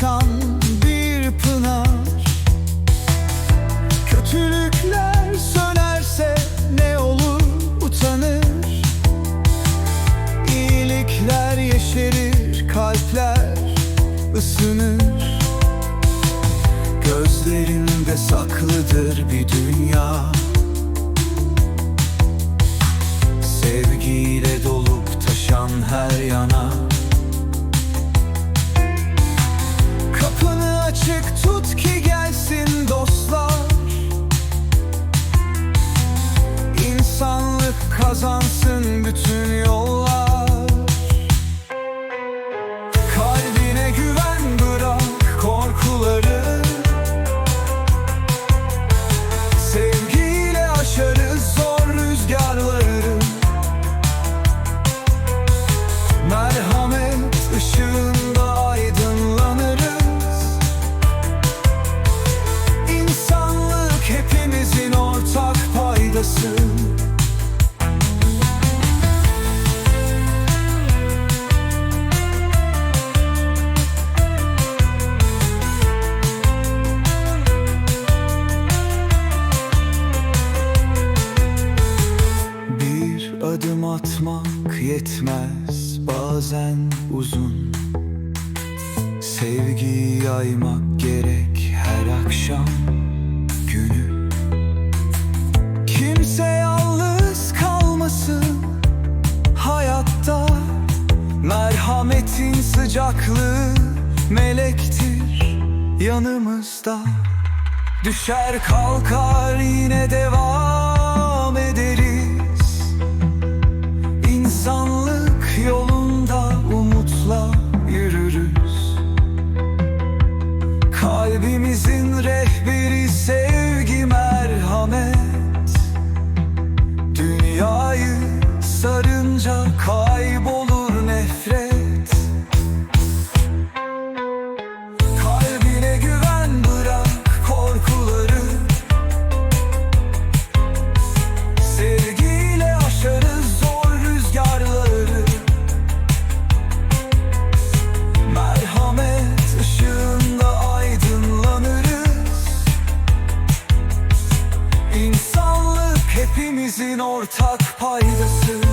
taşan bir pınar. Kötülükler sönerse ne olur utanır. İyilikler yeşerir kalpler ısınır. Gözlerinde saklıdır bir dünya. Sevgiyle dolup taşan her yana kazansın bütün yollar. Kalbine güven bırak korkuları. Sevgiyle aşarız zor rüzgarları. Merhamet ışığında aydınlanırız. İnsanlık hepimizin ortak paydası adım atmak yetmez bazen uzun. Sevgiyi yaymak gerek her akşam günü. Kimse yalnız kalmasın hayatta. Merhametin sıcaklığı melektir yanımızda. Düşer kalkar yine devam hepimizin ortak paydası